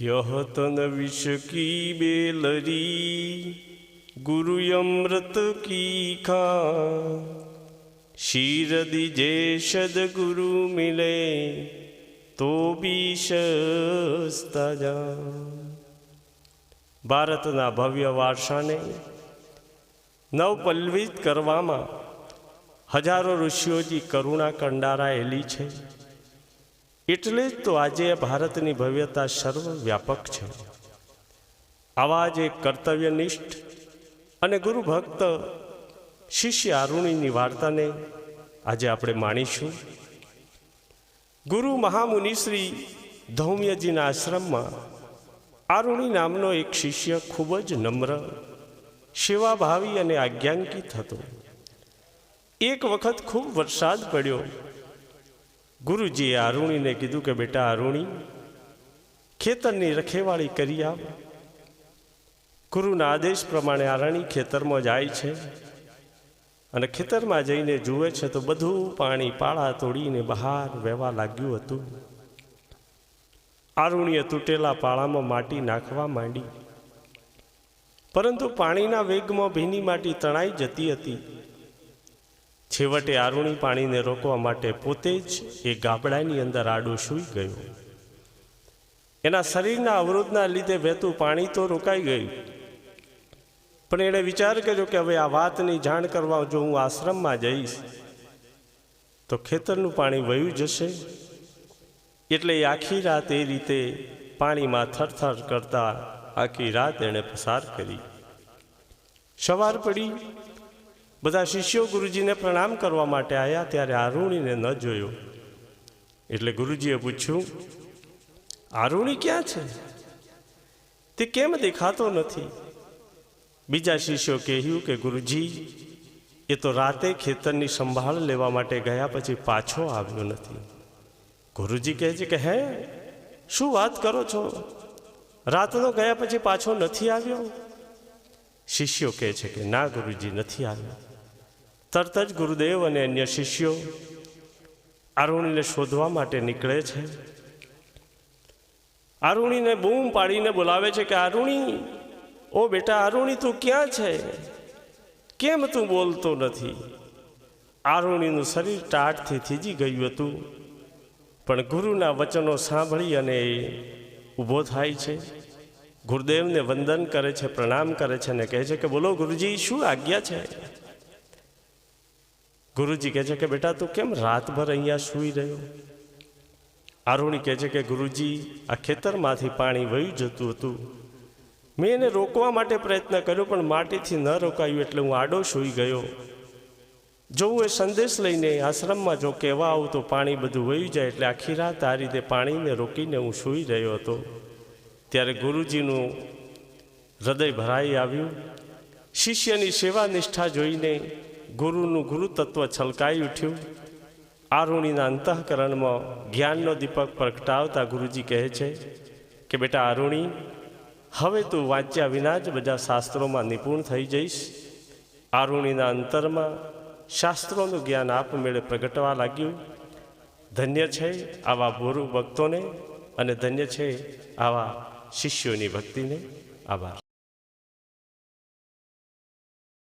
યહતન તન વિષ કી બેલરી, ગુરુ અમૃત કી ખા. શીરદિ જે સદગુરુ મિલે, તો બી શસ્તા ભારતના ભવ્ય વારસાને નવપલ્વિત કરવામાં હજારો ઋષિઓજી કરુણા કંડારાયેલી છે. એટલે જ તો આજે ભારતની ભવ્યતા સર્વવ્યાપક છે. આવા જ એક કર્તવ્યનિષ્ઠ અને ગુરુ ભક્ત શિષ્ય અરુણીની વાર્તાને આજે આપણે માણીશું. ગુરુ મહામુનિ શ્રી ધૌમ્યજીના આશ્રમમાં આરુણી નામનો એક શિષ્ય ખૂબ જ નમ્ર, સેવાભાવી અને આજ્ઞાંકિત હતો. એક વખત ખૂબ વરસાદ પડ્યો ગુરુજીએ આરુણીને કીધું કે, બેટા આરુણી ખેતરની રખેવાળી કરી આવ ગુરુના આદેશ પ્રમાણે આરણી ખેતરમાં જાય છે અને ખેતરમાં જઈને જુએ છે તો બધું પાણી પાળા તોડીને બહાર વહેવા લાગ્યું હતું. આરુણીએ તૂટેલા પાળામાં માટી નાખવા માંડી. પરંતુ પાણીના વેગમાં ભીની માટી તણાઈ જતી હતી. છેવટે આરુણી પાણીને રોકવા માટે પોતે જ એ ગાબડાની અંદર આડો સૂઈ ગયો. એના શરીરના અવરોધના લીધે વહેતું પાણી તો રોકાઈ ગયું. પણ એણે વિચાર કર્યો કે હવે આ વાતની જાણ કરવા જો હું આશ્રમમાં જઈશ, તો ખેતરનું પાણી વયું જશે. એટલે આખી રાત એ રીતે પાણીમાં થરથર કરતા આખી રાત એણે પસાર કરી. સવાર પડી. બધા શિષ્યો ગુરુજીને પ્રણામ કરવા માટે આવ્યા ત્યારે આરુણીને ન જોયો. એટલે ગુરુજીએ પૂછ્યું, આરુણી ક્યાં છે? તે કેમ દેખાતો નથી? બીજા શિષ્યો કહ્યું કે, ગુરુજી, એ તો રાતે ખેતરની સંભાળ લેવા માટે ગયા પછી પાછો આવ્યો નથી. ગુરુજી કહે છે કે, હે, શું વાત કરો છો? રાતનો ગયા પછી પાછો નથી આવ્યો? શિષ્યો કહે છે કે, ના, ગુરુજી, નથી આવ્યો. તરત જ ગુરુદેવ અને અન્ય શિષ્યો આરુણીને શોધવા માટે નીકળે છે. આરુણીને બૂમ પાડીને બોલાવે છે કે, આરુણી, ઓ બેટા અરુણી તું ક્યાં છે? કેમ તું બોલતો નથી? આરુણીનું શરીર ટાટથી થીજી ગયું હતું, પણ ગુરુના વચનો સાંભળી અને એ ઊભો થાય છે. ગુરુદેવને વંદન કરે છે, પ્રણામ કરે છે અને કહે છે કે, બોલો ગુરુજી, શું આજ્ઞા છે? ગુરુજી કહે છે કે બેટા, તું કેમ રાતભર અહીંયા સૂઈ રહ્યો? આરુણી કહે છે કે ગુરુજી, આ ખેતરમાંથી પાણી વહી જતું હતું. મેં એને રોકવા માટે પ્રયત્ન કર્યો, પણ માટીથી ન રોકાયું એટલે હું આડો સૂઈ ગયો. જો હું એ સંદેશ લઈને આશ્રમમાં જો કહેવા આવું તો પાણી બધું વહી જાય એટલે આખી રાત આ રીતે પાણીને રોકીને હું સૂઈ રહ્યો હતો. ત્યારે ગુરુજીનું હૃદય ભરાઈ આવ્યું. શિષ્યની સેવા નિષ્ઠા જોઈને ગુરુનું ગુરુતત્વ છલકાઈ ઉઠ્યું. આરુણીના અંતઃકરણમાં જ્ઞાનનો દીપક પ્રગટાવતા ગુરુજી કહે છે કે, બેટા આરુણી, હવે તું વાંચ્યા વિના જ બધા શાસ્ત્રોમાં નિપુણ થઈ જઈશ. આરુણીના અંતરમાં શાસ્ત્રોનું જ્ઞાન આપમેળે પ્રગટવા લાગ્યું. ધન્ય છે આવા ગુરુ ભક્તોને અને ધન્ય છે આવા શિષ્યોની ભક્તિને. આભાર.